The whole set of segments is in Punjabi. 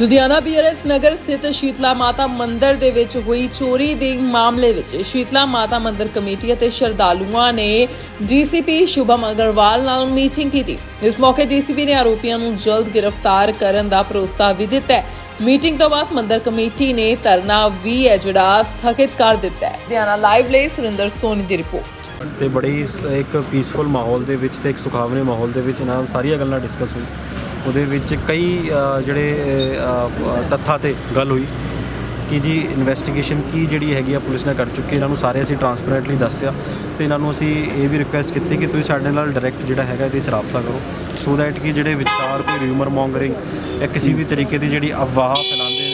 ਲੁਧਿਆਣਾ ਬੀਆਰਐਸ ਨਗਰ ਸਥਿਤ ਸ਼ੀਤਲਾ ਮਾਤਾ ਮੰਦਿਰ ਦੇ ਵਿੱਚ ਹੋਈ ਚੋਰੀ ਦੇ ਮਾਮਲੇ ਵਿੱਚ ਸ਼ੀਤਲਾ ਮਾਤਾ ਮੰਦਿਰ ਕਮੇਟੀ ਅਤੇ ਸ਼ਰਧਾਲੂਆਂ ਨੇ ਡੀਸੀਪੀ ਸ਼ੁਭਮ ਅਗਰਵਾਲ ਨਾਲ ਮੀਟਿੰਗ ਕੀਤੀ। ਇਸ ਮੌਕੇ ਡੀਸੀਪੀ ਨੇ ਆਰੋਪੀਆਂ ਨੂੰ ਜਲਦ ਗ੍ਰਿਫਤਾਰ ਕਰਨ ਦਾ ਭਰੋਸਾ ਵੀ ਦਿੱਤਾ ਹੈ। ਮੀਟਿੰਗ ਤੋਂ ਬਾਅਦ ਮੰਦਿਰ ਕਮੇਟੀ ਨੇ ਧਰਨਾ ਵੀ ਹੈ ਜਿਹੜਾ ਸਥਗਿਤ ਕਰ ਦਿੱਤਾ ਹੈ। ਲੁਧਿਆਣਾ ਲਾਈਵ ਲਈ ਸੁਰਿੰਦਰ ਸੋਨੀ ਦੀ ਰਿਪੋਰਟ। ਤੇ ਬੜੀ ਇੱਕ ਪੀਸਫੁਲ ਮਾਹੌਲ ਦੇ ਵਿੱਚ ਤੇ ਇੱਕ ਸੁਖਾਵਨੇ ਮਾਹੌਲ ਦੇ ਵਿੱਚ ਇਹਨਾਂ ਸਾਰੀਆਂ ਗੱਲਾਂ ਡਿਸਕਸ ਹੋਈ ਉਹਦੇ ਵਿੱਚ ਕਈ ਜਿਹੜੇ ਤੱਥਾਂ ਤੇ ਗੱਲ ਹੋਈ ਕਿ ਜੀ ਇਨਵੈਸਟੀਗੇਸ਼ਨ ਕੀ ਜਿਹੜੀ ਹੈਗੀ ਆ ਪੁਲਿਸ ਨੇ ਕਰ ਚੁੱਕੀ ਇਹਨਾਂ ਨੂੰ ਸਾਰੇ ਅਸੀਂ ਟਰਾਂਸਪੇਰੈਂਟਲੀ ਦੱਸਿਆ ਤੇ ਇਹਨਾਂ ਨੂੰ ਅਸੀਂ ਇਹ ਵੀ ਰਿਕੁਐਸਟ ਕੀਤੀ ਕਿ ਤੁਸੀਂ ਸਾਡੇ ਨਾਲ ਡਾਇਰੈਕਟ ਜਿਹੜਾ ਹੈਗਾ ਇਹਦੇ ਚ ਰਾਬਤਾ ਕਰੋ। ਸੋ ਦੈਟ ਕਿ ਜਿਹੜੇ ਵਿਚਾਰ ਕੋਈ ਰਿਊਮਰ ਮੌਂਗਰਿੰਗ ਜਾਂ ਕਿਸੇ ਵੀ ਤਰੀਕੇ ਦੀ ਜਿਹੜੀ ਅਫਵਾਹ ਫੈਲਾਉਂਦੇ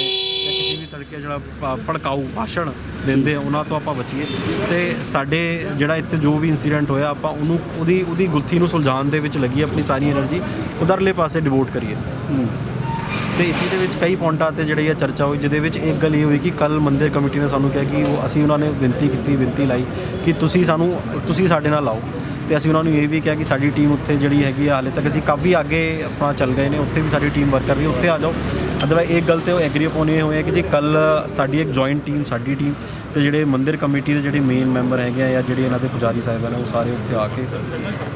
ਕੇ ਜਿਹੜਾ ਭ- ਭੜਕਾਊ ਭਾਸ਼ਣ ਦਿੰਦੇ ਆ, ਉਹਨਾਂ ਤੋਂ ਆਪਾਂ ਬਚੀਏ। ਤੇ ਸਾਡੇ ਜਿਹੜਾ ਇੱਥੇ ਜੋ ਵੀ ਇਨਸੀਡੈਂਟ ਹੋਇਆ ਆਪਾਂ ਉਹਨੂੰ ਉਹਦੀ ਉਹਦੀ ਗੁਲਥੀ ਨੂੰ ਸੁਲਝਾਉਣ ਦੇ ਵਿੱਚ ਲੱਗੀ ਆਪਣੀ ਸਾਰੀ એનર્ਜੀ ਉਧਰਲੇ ਪਾਸੇ ਡਿਵੋਟ ਕਰੀਏ। ਤੇ ਇਸੇ ਦੇ ਵਿੱਚ ਕਈ ਪੁਆਇੰਟਾਂ ਤੇ ਜਿਹੜੀ ਇਹ ਚਰਚਾ ਹੋਈ ਜਿਹਦੇ ਵਿੱਚ ਇੱਕ ਗੱਲ ਇਹ ਹੋਈ ਕਿ ਕੱਲ ਮੰਦਿਰ ਕਮੇਟੀ ਨੇ ਸਾਨੂੰ ਕਿਹਾ ਕਿ ਉਹ ਅਸੀਂ ਉਹਨਾਂ ਨੇ ਬੇਨਤੀ ਕੀਤੀ ਬੇਨਤੀ ਲਾਈ ਕਿ ਤੁਸੀਂ ਸਾਨੂੰ ਤੁਸੀਂ ਸਾਡੇ ਨਾਲ ਆਓ। ਤੇ ਅਸੀਂ ਉਹਨਾਂ ਨੂੰ ਇਹ ਵੀ ਕਿਹਾ ਕਿ ਸਾਡੀ ਟੀਮ ਉੱਥੇ ਜਿਹੜੀ ਹੈਗੀ ਆ ਹਾਲੇ ਤੱਕ ਅਸੀਂ ਕਾਫੀ ਅੱਗੇ ਆਪਣਾ ਚੱਲ ਗਏ ਨੇ ਉੱਥੇ ਵੀ ਸਾਡੀ ਟੀਮ ਵਰਕ ਕਰ ਰਹੀ ਹੈ ਉੱਥੇ ਆ ਜਾਓ। ਅਦਰਵਾਈਜ਼ ਇੱਕ ਗੱਲ ਤੇ ਉਹ ਐਗਰੀ ਅਪੋਨ ਇਹ ਹੋਇਆ ਕਿ ਜੇ ਕੱਲ ਸਾਡੀ ਇੱਕ ਜੁਆਇੰਟ ਟੀਮ ਸਾਡੀ ਟੀਮ ਤੇ ਜਿਹੜੇ ਮੰਦਿਰ ਕਮੇਟੀ ਦੇ ਜਿਹੜੇ ਮੇਨ ਮੈਂਬਰ ਹੈਗੇ ਆ ਜਾਂ ਜਿਹੜੇ ਇਹਨਾਂ ਦੇ ਪੁਜਾਰੀ ਸਾਹਿਬਾਨ ਉਹ ਸਾਰੇ ਉੱਥੇ ਆ ਕੇ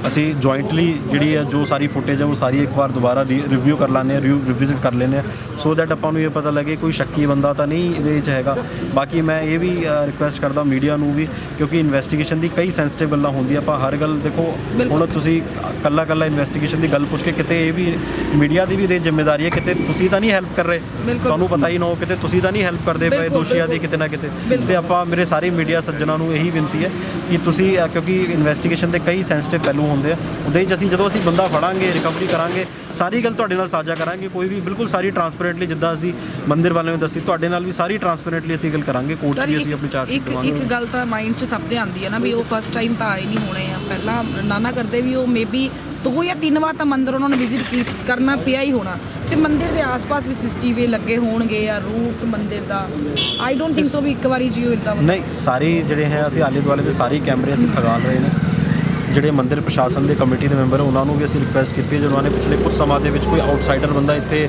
ਅਸੀਂ ਜੁਆਇੰਟਲੀ ਜਿਹੜੀ ਹੈ ਜੋ ਸਾਰੀ ਫੁਟੇਜ ਹੈ ਉਹ ਸਾਰੀ ਇੱਕ ਵਾਰ ਦੁਬਾਰਾ ਰਿਵਿਊ ਕਰ ਲਾਂਦੇ ਹਾਂ ਰਿਵਿਜ਼ਿਟ ਕਰ ਲੈਂਦੇ ਹਾਂ ਸੋ ਦੈਟ ਆਪਾਂ ਨੂੰ ਇਹ ਪਤਾ ਲੱਗੇ ਕੋਈ ਸ਼ੱਕੀ ਬੰਦਾ ਤਾਂ ਨਹੀਂ ਇਹਦੇ ਵਿੱਚ ਹੈਗਾ। ਬਾਕੀ ਮੈਂ ਇਹ ਵੀ ਰਿਕੁਐਸਟ ਕਰਦਾ ਮੀਡੀਆ ਨੂੰ ਵੀ ਕਿਉਂਕਿ ਇਨਵੈਸਟੀਗੇਸ਼ਨ ਦੀ ਕਈ ਸੈਂਸਿਟਿਵ ਗੱਲਾਂ ਹੁੰਦੀਆਂ ਆਪਾਂ ਹਰ ਗੱਲ ਦੇਖੋ ਹੁਣ ਤੁਸੀਂ ਕੱਲਾ ਕੱਲਾ ਇਨਵੈਸਟੀਗੇਸ਼ਨ ਦੀ ਗੱਲ ਪੁੱਛ ਕੇ ਕਿਤੇ ਇਹ ਵੀ ਮੀਡੀਆ ਦੀ ਵੀ ਦੇ ਜ਼ਿੰਮੇਵਾਰੀ ਹੈ ਕਿਤੇ ਤੁਸੀਂ ਤਾਂ ਨਹੀਂ ਹੈਲਪ ਕਰ ਰਹੇ। ਤੁਹਾਨੂੰ ਪਤਾ ਹੀ ਨਾ ਹੋ ਕਿਤੇ ਤੁਸੀਂ ਤਾਂ ਨਹੀਂ ਹੈਲਪ ਕਰਦੇ ਪਏ ਦੋਸ਼ੀਆਂ ਦੀ ਕਿਤੇ ਨਾ ਕਿਤੇ। ਤੇ ਆਪਾਂ ਮੇਰੇ ਸਾਰੇ ਮੀਡੀਆ ਸੱਜਣਾਂ ਨੂੰ ਇਹੀ ਬੇਨਤੀ ਹੈ ਕਿ ਤੁਸੀਂ ਕਿਉਂਕਿ ਇਨਵੈਸਟੀਗੇਸ਼ਨ ਦੇ ਕਈ ਸੈਂਸਿਟਿਵ ਪਹਿਲੂ ਹੁੰਦੇ ਆ ਉਹਦੇ ਵਿੱਚ ਅਸੀਂ ਜਦੋਂ ਅਸੀਂ ਬੰਦਾ ਫੜਾਂਗੇ ਰਿਕਵਰੀ ਕਰਾਂਗੇ ਸਾਰੀ ਗੱਲ ਤੁਹਾਡੇ ਨਾਲ ਸਾਂਝਾ ਕਰਾਂਗੇ ਕੋਈ ਵੀ ਬਿਲਕੁਲ ਸਾਰੀ ਟਰਾਂਸਪੇਰੈਂਟਲੀ ਜਿੱਦਾਂ ਅਸੀਂ ਮੰਦਿਰ ਵਾਲਿਆਂ ਨੂੰ ਦੱਸੀ ਤੁਹਾਡੇ ਨਾਲ ਵੀ ਸਾਰੀ ਟਰਾਂਸਪੇਰੈਂਟਲੀ ਅਸੀਂ ਗੱਲ ਕਰਾਂਗੇ ਕੋਰਟ ਵੀ ਅਸੀਂ ਆਪਣੀ ਚਾਰਜ ਇੱਕ ਕਰਵਾਵਾਂਗੇ। ਇੱਕ ਗੱਲ ਤਾਂ ਮਾਈਂਡ 'ਚ ਸਭ ਦੇ ਆਉਂਦੀ ਹੈ ਨਾ ਵੀ ਉਹ ਫਸਟ ਟਾਈਮ ਤਾਂ ਆਏ ਨਹੀਂ ਹੋਣੇ ਆ। ਪਹਿਲਾਂ ਨਾਨਾ ਕਰਦੇ ਵੀ ਉਹ ਮੇਬੀ ਦੋ ਜਾਂ ਤਿੰਨ ਵਾਰ ਤਾਂ ਮੰਦਿਰ ਉਹਨਾਂ ਨੂੰ ਵਿਜ਼ਿਟ ਕਰਨਾ ਪਿਆ ਹੀ ਹੋਣਾ। ਤੇ ਮੰਦਿਰ ਦੇ ਆਸ-ਪਾਸ ਵੀ ਸੀਸੀਟੀਵੀ ਲੱਗੇ ਹੋਣਗੇ ਜਾਂ ਰੂਟ ਮੰਦਿਰ ਦਾ। ਆਈ ਡੋਨਟ ਥਿੰਕ ਸੋ ਵੀ ਇੱਕ ਵਾਰੀ ਜਿਉ ਇਦਾਂ ਨਹੀਂ, ਸਾਰੀ ਜਿਹੜੇ ਹੈ, ਅਸੀਂ ਆਲੇ ਦੁਆਲੇ ਦੇ ਸਾਰੇ ਕੈਮਰੇ ਅਸੀਂ ਖਗਾਲ ਰਹੇ ਨੇ। ਜਿਹੜੇ ਮੰਦਿਰ ਪ੍ਰਸ਼ਾਸਨ ਦੇ ਕਮੇਟੀ ਦੇ ਮੈਂਬਰ ਉਹਨਾਂ ਨੂੰ ਵੀ ਅਸੀਂ ਰਿਕੁਐਸਟ ਕੀਤੀ ਹੈ ਉਹਨਾਂ ਨੇ ਪਿਛਲੇ ਕੁਝ ਸਮਾਂ ਦੇ ਵਿੱਚ ਕੋਈ ਆਊਟਸਾਈਡਰ ਬੰਦਾ ਇੱਥੇ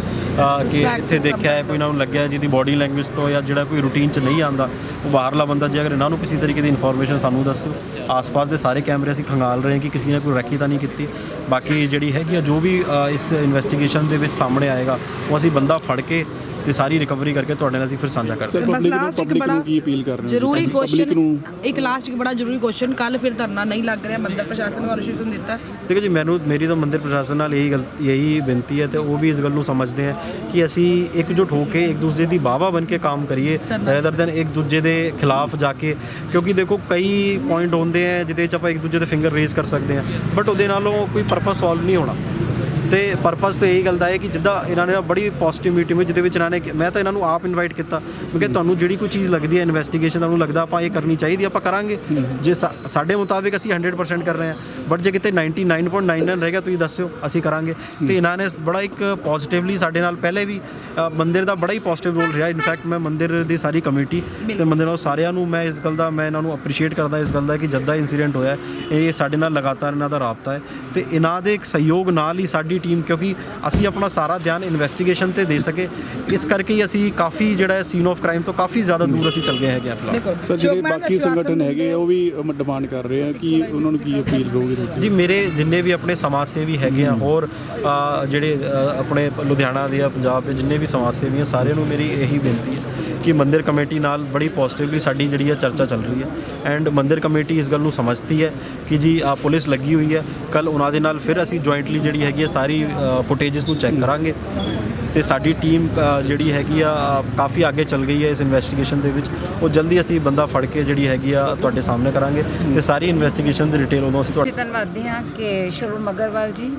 ਕਿ ਇੱਥੇ ਦੇਖਿਆ ਹੈ ਕੋਈ ਇਹਨਾਂ ਨੂੰ ਲੱਗਿਆ ਜਿਹਦੀ ਬਾਡੀ ਲੈਂਗੁਏਜ ਤੋਂ ਜਾਂ ਜਿਹੜਾ ਕੋਈ ਰੂਟੀਨ 'ਚ ਨਹੀਂ ਆਂਦਾ ਉਹ ਬਾਹਰਲਾ ਬੰਦਾ ਜੇ ਅਗਰ ਇਹਨਾਂ ਨੂੰ ਕਿਸੇ ਤਰੀਕੇ ਦੀ ਇਨਫੋਰਮੇਸ਼ਨ ਸਾਨੂੰ ਦੱਸੋ ਆਸ-ਪਾਸ ਦੇ ਸਾਰੇ ਕੈਮਰੇ ਅਸੀਂ ਖੰਗਾਲ ਰਹੇ ਹਾਂ ਕਿ ਕਿਸੇ ਨੇ ਕੋਈ ਰੱਖੀ ਤਾਂ ਨਹੀਂ ਕੀਤੀ। ਬਾਕੀ ਜਿਹੜੀ ਹੈਗੀ ਆ ਜੋ ਵੀ ਇਸ ਇਨਵੈਸਟੀਗੇਸ਼ਨ ਦੇ ਵਿੱਚ ਸਾਹਮਣੇ ਆਏਗਾ ਉਹ ਅਸੀਂ ਬੰਦਾ ਫੜ ਕੇ ਤੇ ਸਾਰੀ ਰਿਕਵਰੀ ਕਰਕੇ ਤੁਹਾਡੇ ਨਾਲ ਅਸੀਂ ਫਿਰ ਸਾਂਝਾ ਕਰ ਸਰ ਬਸ ਪਬਲਿਕ ਨੂੰ ਲਾਸਟ ਇੱਕ ਪਬਲਿਕ ਬੜਾ ਨੂੰ ਕੀ ਅਪੀਲ ਕਰ ਰਹੇ ਹੋ ਜ਼ਰੂਰੀ ਕੁਐਸਚਨ ਨੂੰ ਇੱਕ ਲਾਸਟ ਇੱਕ ਬੜਾ ਜ਼ਰੂਰੀ ਕੁਐਸਚਨ ਕੱਲ ਫਿਰ ਧਰਨਾ ਨਹੀਂ ਲੱਗ ਰਿਹਾ ਮੰਦਿਰ ਪ੍ਰਸ਼ਾਸਨ ਨੂੰ ਅਰਸ਼ੀਸ਼ਨ ਦਿੱਤਾ। ਦੇਖੋ ਜੀ ਮੈਨੂੰ ਮੇਰੀ ਤਾਂ ਮੰਦਿਰ ਪ੍ਰਸ਼ਾਸਨ ਨਾਲ ਇਹੀ ਗੱਲ ਇਹੀ ਬੇਨਤੀ ਹੈ ਤੇ ਉਹ ਵੀ ਇਸ ਗੱਲ ਨੂੰ ਸਮਝਦੇ ਆ ਕਿ ਅਸੀਂ ਇਕਜੁੱਟ ਹੋ ਕੇ ਇੱਕ ਦੂਸਰੇ ਦੀ ਬਾਵਾ ਬਣ ਕੇ ਕੰਮ ਕਰੀਏ। ਰੈਦਰ ਦੈਨ ਇੱਕ ਦੂਜੇ ਦੇ ਖਿਲਾਫ ਜਾ ਕੇ ਕਿਉਂਕਿ ਦੇਖੋ ਕਈ ਪੁਆਇੰਟ ਹੁੰਦੇ ਆ ਜਿਹਦੇ 'ਚ ਆਪਾਂ ਇੱਕ ਦੂਜੇ ਦੇ ਫਿੰਗਰ ਰੇਜ਼ ਕਰ ਸਕਦੇ ਆ ਬਟ ਉਹਦੇ ਨਾਲੋਂ ਕੋਈ ਪਰਪਸ ਸੋਲਵ ਨਹੀਂ ਹੋਣਾ। ਤੇ ਪਰਪਸ ਤੇ ਇਹੀ ਗੱਲ ਦਾ ਹੈ ਕਿ ਜਿੱਦਾਂ ਇਹਨਾਂ ਨੇ ਬੜੀ ਪੋਜ਼ਿਟਿਵ ਮੀਟਿੰਗ ਵਿੱਚ ਜਿਹਦੇ ਵਿੱਚ ਇਹਨਾਂ ਨੇ ਮੈਂ ਤਾਂ ਇਹਨਾਂ ਨੂੰ ਆਪ ਇਨਵਾਈਟ ਕੀਤਾ। ਕਿਹਾ ਤੁਹਾਨੂੰ ਜਿਹੜੀ ਕੋਈ ਚੀਜ਼ ਲੱਗਦੀ ਹੈ ਇਨਵੈਸਟੀਗੇਸ਼ਨ ਤੁਹਾਨੂੰ ਲੱਗਦਾ ਆਪਾਂ ਇਹ ਕਰਨੀ ਚਾਹੀਦੀ ਆਪਾਂ ਕਰਾਂਗੇ। ਜੇ ਸਾਡੇ ਮੁਤਾਬਿਕ ਅਸੀਂ 100% ਕਰ ਰਹੇ ਹਾਂ। ਬਟ ਜੇ ਕਿਤੇ 99.99 ਰਹਿ ਗਿਆ ਤੁਸੀਂ ਦੱਸਿਓ ਅਸੀਂ ਕਰਾਂਗੇ। ਤੇ ਇਹਨਾਂ ਨੇ ਬੜਾ ਇੱਕ ਪੋਜ਼ਿਟਿਵਲੀ ਸਾਡੇ ਨਾਲ ਪਹਿਲੇ ਵੀ ਮੰਦਿਰ ਦਾ ਬੜਾ ਹੀ ਪੋਜ਼ਿਟਿਵ ਰੋਲ ਰਿਹਾ। ਇਨਫੈਕਟ ਮੈਂ ਮੰਦਿਰ ਦੀ ਸਾਰੀ ਕਮੇਟੀ ਤੇ ਮੰਦਿਰ ਨਾਲ ਸਾਰਿਆਂ ਨੂੰ ਮੈਂ ਇਸ ਗੱਲ ਦਾ ਮੈਂ ਇਹਨਾਂ ਨੂੰ ਅਪਰੀਸ਼ੀਏਟ ਕਰਦਾ ਇਸ ਗੱਲ ਦਾ ਕਿ ਜਦ ਦਾ ਇਨਸੀਡੈਂਟ ਹੋਇਆ ਇਹ ਸਾਡੇ ਨਾਲ ਲਗਾਤਾਰ ਇਹਨਾਂ ਦਾ ਰਾਬਤਾ ਹੈ। ਤੇ ਇਹਨਾਂ ਦੇ ਇੱਕ ਸਹਿਯੋਗ ਨਾਲ ਹੀ ਸਾਡੀ ਟੀਮ ਕਿਉਂਕਿ ਅਸੀਂ ਆਪਣਾ ਸਾਰਾ ਧਿਆਨ ਇਨਵੈਸਟੀਗੇਸ਼ਨ ਤੇ ਦੇ ਸਕੇ। ਇਸ ਕਰਕੇ ਹੀ ਅਸੀਂ ਕਾਫੀ ਜਿਹੜਾ ਹੈ ਸੀਨ ਆਫ ਕ੍ਰਾਈਮ ਤੋਂ ਕਾਫੀ ਜ਼ਿਆਦਾ ਦੂਰ ਅਸੀਂ ਚੱਲ ਗਏ ਹੈਗੇ ਹਾਂ ਫਿਲਹਾਲ। ਸਰ ਜਿਹੜੇ ਬਾਕੀ ਸੰਗਠਨ ਹੈਗੇ ਆ ਉਹ ਵੀ ਡਿਮਾਂਡ ਕਰ ਰਹੇ ਆ ਕਿ ਉਹਨਾਂ ਨੂੰ ਕੀ ਅਪੀਲ ਕਰੋਗੇ ਤੁਸੀਂ? ਜੀ ਮੇਰੇ ਜਿੰਨੇ ਵੀ ਆਪਣੇ ਸਮਾਜ ਸੇਵੀ ਹੈਗੇ ਆ ਹੋਰ ਅ, ਜਿਹੜੇ ਅ, ਆਪਣੇ ਲੁਧਿਆਣਾ ਦੇ ਆ ਪੰਜਾਬ ਦੇ ਜਿੰਨੇ ਵੀ ਸਮਾਜ ਸੇਵੀ ਆ ਸਾਰਿਆਂ ਨੂੰ ਮੇਰੀ ਇਹੀ ਬੇਨਤੀ ਹੈ ਕਿ ਮੰਦਿਰ ਕਮੇਟੀ ਨਾਲ ਬੜੀ ਪੋਜ਼ਿਟਿਵਲੀ ਸਾਡੀ ਜਿਹੜੀ ਹੈ ਚਰਚਾ ਚੱਲ ਰਹੀ ਹੈ। ਐਂਡ ਮੰਦਿਰ ਕਮੇਟੀ ਇਸ ਗੱਲ ਨੂੰ ਸਮਝਦੀ ਹੈ ਕਿ ਜੀ, ਆ ਪੁਲਿਸ ਲੱਗੀ ਹੋਈ ਹੈ। ਕੱਲ ਉਹਨਾਂ ਦੇ ਨਾਲ ਫਿਰ ਅਸੀਂ ਜੁਆਇੰਟਲੀ ਜਿਹੜੀ ਹੈਗੀ ਹੈ ਸਾਰੀ ਫੁਟੇजेस ਨੂੰ ਚੈੱਕ ਕਰਾਂਗੇ। ਤੇ ਸਾਡੀ ਟੀਮ ਜਿਹੜੀ ਹੈਗੀ ਆ ਕਾਫੀ ਅੱਗੇ ਚੱਲ ਗਈ ਹੈ ਇਸ ਇਨਵੈਸਟੀਗੇਸ਼ਨ ਦੇ ਵਿੱਚ। ਉਹ ਜਲਦੀ ਅਸੀਂ ਬੰਦਾ ਫੜ ਕੇ ਜਿਹੜੀ ਹੈਗੀ ਆ ਤੁਹਾਡੇ ਸਾਹਮਣੇ ਕਰਾਂਗੇ। ਤੇ ਸਾਰੀ ਇਨਵੈਸਟੀਗੇਸ਼ਨ ਦੀ ਡਿਟੇਲ ਉਦੋਂ ਅਸੀਂ ਤੁਹਾਡੇ ਜੀ ਧੰਨਵਾਦੀ ਹਾਂ ਕਿ ਸ਼ੁਭਮ ਅਗਰਵਾਲ ਜੀ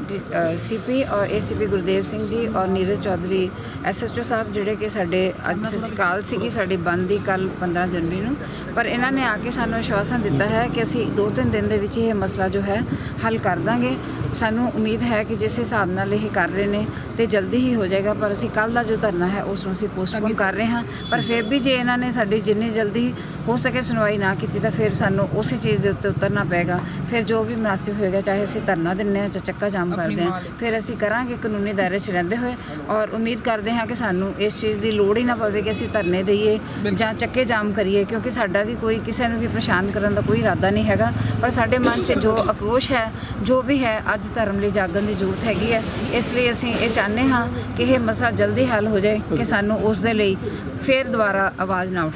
ਸੀਪੀ ਔਰ ਏਸੀਪੀ ਗੁਰਦੇਵ ਸਿੰਘ ਜੀ ਔਰ ਨੀਰਜ ਚੌਧਰੀ ਐਸਐਚਓ ਸਾਹਿਬ ਜਿਹੜੇ ਕਿ ਸਾਡੇ ਅੱਜ ਸਸਿਕਾਲ ਸੀਗੀ, ਸਾਡੀ ਬੰਦ ਦੀ ਕੱਲ 15 ਜਨਵਰੀ ਨੂੰ। ਪਰ ਇਹਨਾਂ ਨੇ ਆ ਕੇ ਸਾਨੂੰ ਆਸ਼ਵਾਸਨ ਦਿੱਤਾ ਹੈ ਕਿ ਅਸੀਂ 2-3 ਦਿਨ ਦੇ ਵਿੱਚ ਇਹ ਮਸਲਾ ਜੋ ਹੈ ਹੱਲ ਕਰ ਦਾਂਗੇ। ਸਾਨੂੰ ਉਮੀਦ ਹੈ ਕਿ ਜਿਸ ਹਿਸਾਬ ਨਾਲ ਇਹ ਕਰ ਰਹੇ ਨੇ ਤੇ ਜਲਦੀ ਹੀ ਹੋ ਜਾਏਗਾ ਪਰ ਅਸੀਂ ਕੱਲ ਦਾ ਜੋ ਧਰਨਾ ਹੈ ਉਸ ਨੂੰ ਅਸੀਂ ਪੋਸਟਪੋਨ ਕਰ ਰਹੇ ਹਾਂ। ਪਰ ਫਿਰ ਵੀ ਜੇ ਇਹਨਾਂ ਨੇ ਸਾਡੀ ਜਿੰਨੀ ਜਲਦੀ ਹੋ ਸਕੇ ਸੁਣਵਾਈ ਨਾ ਕੀਤੀ ਤਾਂ ਫਿਰ ਸਾਨੂੰ ਉਸੇ ਚੀਜ਼ ਦੇ ਉੱਤੇ ਉਤਰਨਾ ਪਏਗਾ। ਫਿਰ ਜੋ ਵੀ ਮੁਨਾਸਿਬ ਹੋਏਗਾ ਚਾਹੇ ਅਸੀਂ ਧਰਨਾ ਦਿੰਨੇ ਹਾਂ ਚਾਹੇ ਚੱਕਾ ਜਾਮ ਕਰਦੇ ਹਾਂ ਫਿਰ ਅਸੀਂ ਕਰਾਂਗੇ ਕਾਨੂੰਨੀ ਦਾਇਰੇ 'ਚ ਰਹਿੰਦੇ ਹੋਏ। ਔਰ ਉਮੀਦ ਕਰਦੇ ਹਾਂ ਕਿ ਸਾਨੂੰ ਇਸ ਚੀਜ਼ ਦੀ ਲੋੜ ਹੀ ਨਾ ਪਵੇ ਕਿ ਅਸੀਂ ਧਰਨੇ ਦਈਏ ਜਾਂ ਚੱਕੇ ਜਾਮ ਕਰੀਏ ਕਿਉਂਕਿ ਸਾਡਾ ਵੀ ਕੋਈ ਕਿਸੇ ਨੂੰ ਵੀ ਪਰੇਸ਼ਾਨ ਕਰਨ ਦਾ ਕੋਈ ਇਰਾਦਾ ਨਹੀਂ ਹੈਗਾ। ਪਰ ਸਾਡੇ ਮਨ 'ਚ ਜੋ ਆਕਰੋਸ਼ ਹੈ ਜੋ ਵੀ ਹੈ ਅੱਜ ਧਰਮ ਲਈ ਜਾਗਣ ਦੀ ਜ਼ਰੂਰਤ ਹੈਗੀ ਹੈ। ਇਸ ਲਈ ਅਸੀਂ ਇਹ ਚਾਹੁੰਦੇ ਹਾਂ ਕਿ ਇਹ ਮਸਲਾ ਜਲਦੀ ਹੱਲ ਹੋ ਜਾਏ ਕਿ ਸਾਨੂੰ ਉਸ ਦੇ ਲਈ ਫਿਰ ਦੁਬਾਰਾ ਆਵਾਜ਼ ਨਾ ਉਠਾਉਣੀ